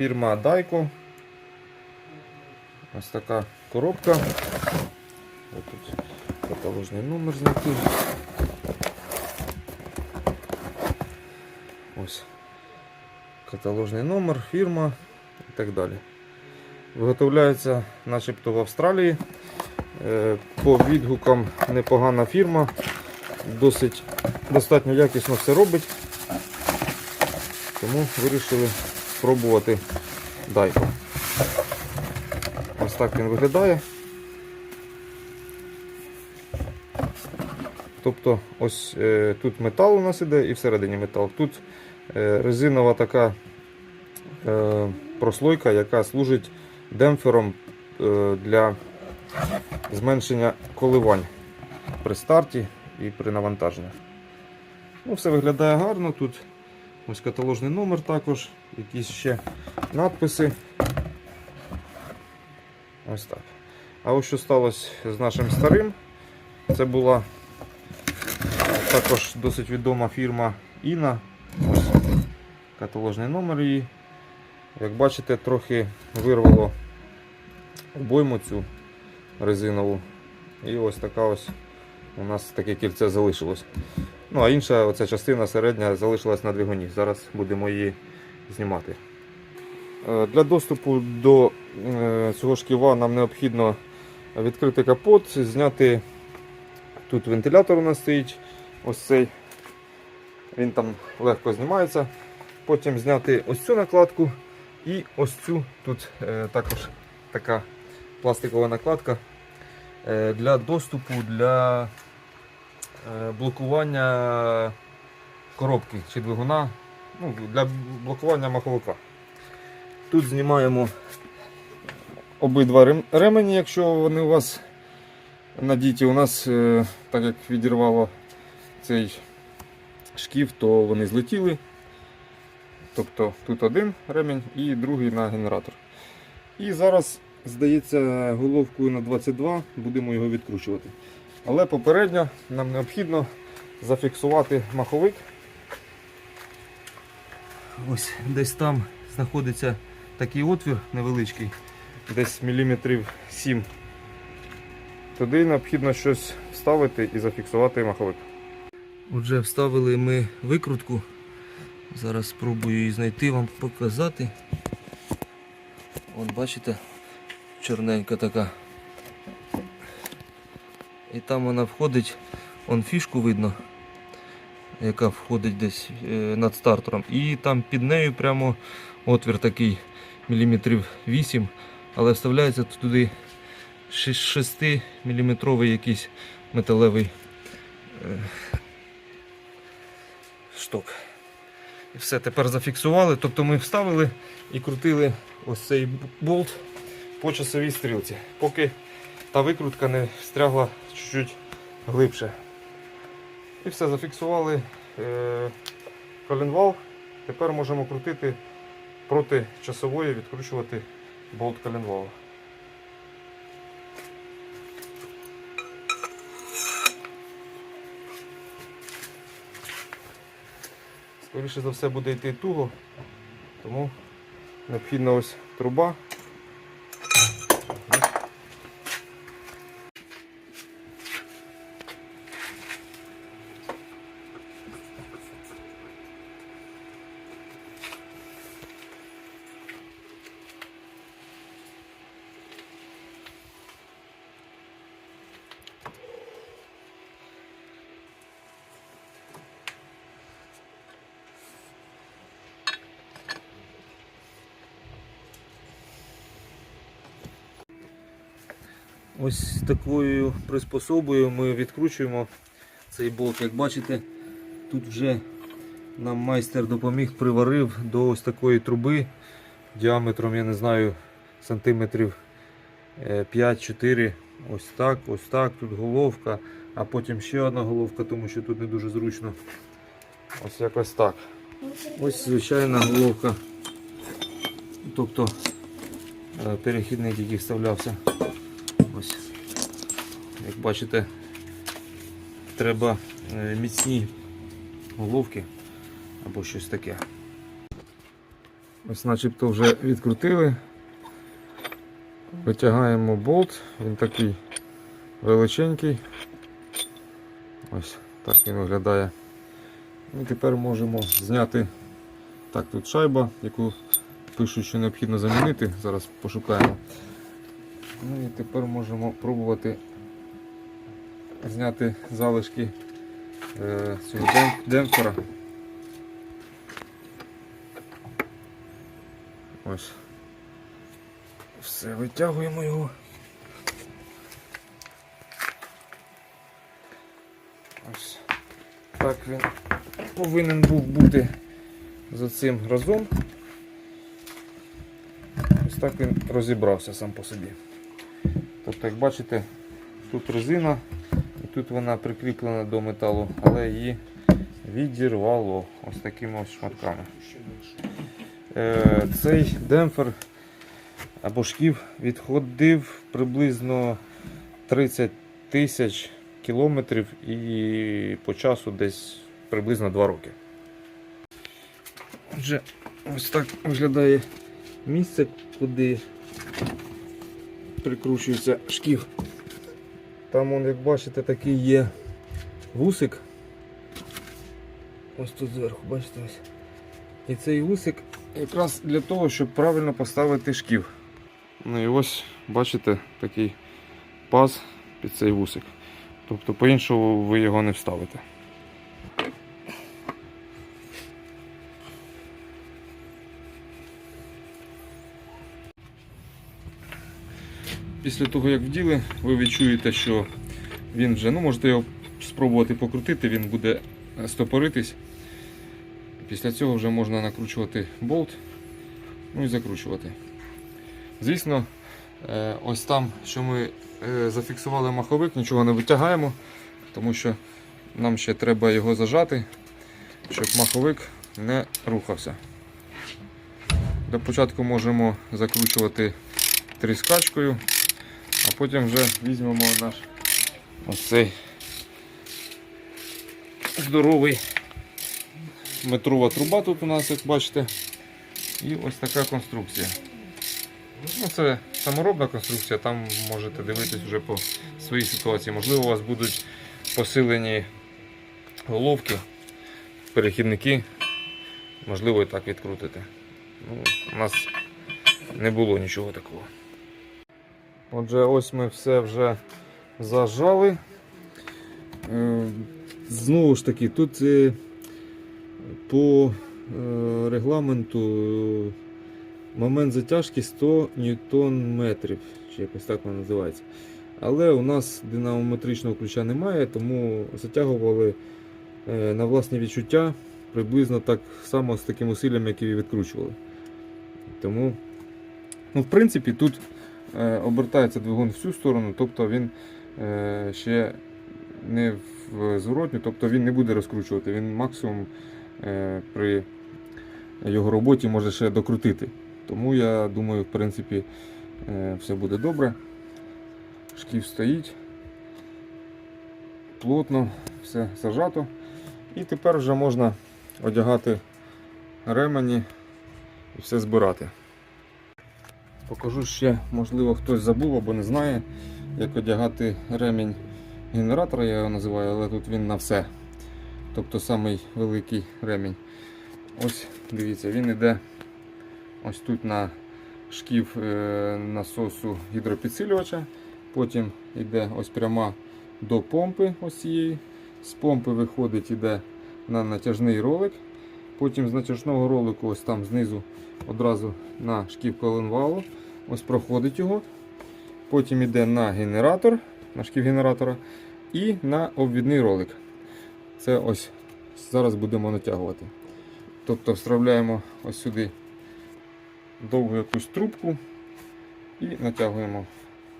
фірма Daico. Ось така коробка. Ось тут каталожний номер знайти. Ось. Каталожний номер, фірма і так далі. Виготовляється начебто в Австралії. Е, По відгукам непогана фірма. Досить достатньо якісно все робить. Тому вирішили спробувати дайко. Ось так він виглядає. Тобто ось е, тут метал у нас іде і всередині метал. Тут е, резинова така е, прослойка, яка служить демпфером е, для зменшення коливань при старті і при навантаженнях. Ну, все виглядає гарно. Тут ось каталожний номер також, якісь ще надписи. Ось так. А ось що сталося з нашим старим, це була також досить відома фірма Іна. Ось каталожний номер її. Як бачите, трохи вирвало обойму цю резинову. І ось така ось у нас таке кільце залишилось. Ну, а інша оця частина середня залишилась на двигуні. Зараз будемо її знімати. Е, Для доступу до е, цього шківа нам необхідно відкрити капот, зняти тут вентилятор у нас стоїть. Ось цей. Він там легко знімається. Потім зняти ось цю накладку і ось цю тут е, також така пластикова накладка для доступу для е, блокування коробки чи двигуна, ну, для блокування маховика. Тут знімаємо обидва ремені, якщо вони у вас надіті. У нас, е, так як відірвало цей шків, то вони злетіли. Тобто тут один ремінь і другий на генератор. І зараз, здається, головкою на 22 будемо його відкручувати. Але попередньо нам необхідно зафіксувати маховик. Ось десь там знаходиться такий отвір невеличкий, десь міліметрів 7. Туди необхідно щось вставити і зафіксувати маховик. Отже, вставили ми викрутку. Зараз спробую її знайти, вам показати. От бачите, чорненька така. І там вона входить, он фішку видно, яка входить десь е, над стартером. І там під нею прямо отвір такий міліметрів 8, але вставляється туди 6 мм якийсь металевий е, шток. І все, тепер зафіксували. Тобто ми вставили і крутили ось цей болт по часовій стрілці, поки та викрутка не встрягла чуть-чуть глибше. І все, зафіксували е, коленвал. Тепер можемо крутити проти часової, відкручувати болт коленвала. Скоріше за все буде йти туго, тому необхідна ось труба. Gracias. Ось такою приспособою ми відкручуємо цей болт. Як бачите, тут вже нам майстер допоміг, приварив до ось такої труби діаметром, я не знаю, сантиметрів е, 5-4. Ось так, ось так. Тут головка, а потім ще одна головка, тому що тут не дуже зручно. Ось якось так. Ось звичайна головка. Тобто е, перехідник, який вставлявся. Ось. Як бачите, треба е, міцні головки або щось таке. Ось начебто вже відкрутили. Витягаємо болт, він такий величенький. Ось так він виглядає. І тепер можемо зняти. Так, тут шайба, яку пишуть, що необхідно замінити. Зараз пошукаємо. Ну і тепер можемо пробувати зняти залишки е, цього дем- демпфера. Ось. Все, витягуємо його. Ось. Так він повинен був бути за цим разом. Ось так він розібрався сам по собі. Тобто, як бачите, тут резина, і тут вона прикріплена до металу, але її відірвало ось такими ось шматками. Е, цей демпфер або шків відходив приблизно 30 тисяч кілометрів і по часу десь приблизно 2 роки. Отже, ось так виглядає місце, куди прикручується шків. Там, он, як бачите, такий є вусик. Ось тут зверху, бачите ось. І цей вусик якраз для того, щоб правильно поставити шків. Ну і ось, бачите, такий паз під цей вусик. Тобто по-іншому ви його не вставите. Після того, як вділи, ви відчуєте, що він вже, ну можете його спробувати покрутити, він буде стопоритись. Після цього вже можна накручувати болт, ну і закручувати. Звісно, е, ось там, що ми е, зафіксували маховик, нічого не витягаємо, тому що нам ще треба його зажати, щоб маховик не рухався. До початку можемо закручувати тріскачкою, а потім вже візьмемо наш ось цей здоровий метрова труба тут у нас, як бачите, і ось така конструкція. Ну, Це саморобна конструкція, там можете дивитись вже по своїй ситуації. Можливо, у вас будуть посилені головки, перехідники, можливо і так відкрутити. Ну, у нас не було нічого такого. Отже, ось ми все вже зажали. Е, Знову ж таки, тут е, по е, регламенту момент затяжки 100 ньютон метрів, чи якось так воно називається. Але у нас динамометричного ключа немає, тому затягували на власні відчуття приблизно так само з таким усиллям, як і відкручували. Тому, ну, в принципі, тут обертається двигун в цю сторону, тобто він е, ще не в зворотню, тобто він не буде розкручувати, він максимум е, при його роботі може ще докрутити. Тому я думаю, в принципі, е, все буде добре. Шків стоїть. Плотно, все зажато. І тепер вже можна одягати ремені і все збирати. Покажу ще, можливо, хтось забув або не знає, як одягати ремінь генератора, я його називаю, але тут він на все. Тобто самий великий ремінь. Ось, дивіться, він йде ось тут на шків е, насосу гідропідсилювача. Потім йде ось пряма до помпи ось цієї. З помпи виходить, йде на натяжний ролик. Потім з натяжного ролику ось там знизу одразу на шків коленвалу. Ось проходить його. Потім йде на генератор, на шків генератора і на обвідний ролик. Це ось зараз будемо натягувати. Тобто вставляємо ось сюди довгу якусь трубку і натягуємо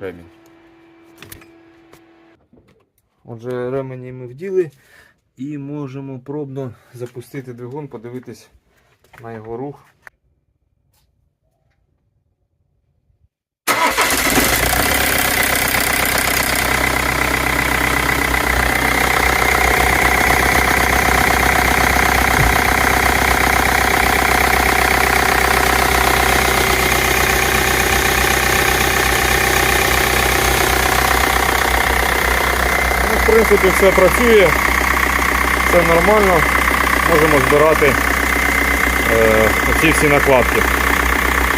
ремінь. Отже, ремені ми вділи і можемо пробно запустити двигун, подивитись на його рух. Принципі, все працює, все нормально. Можемо збирати е, ці всі накладки.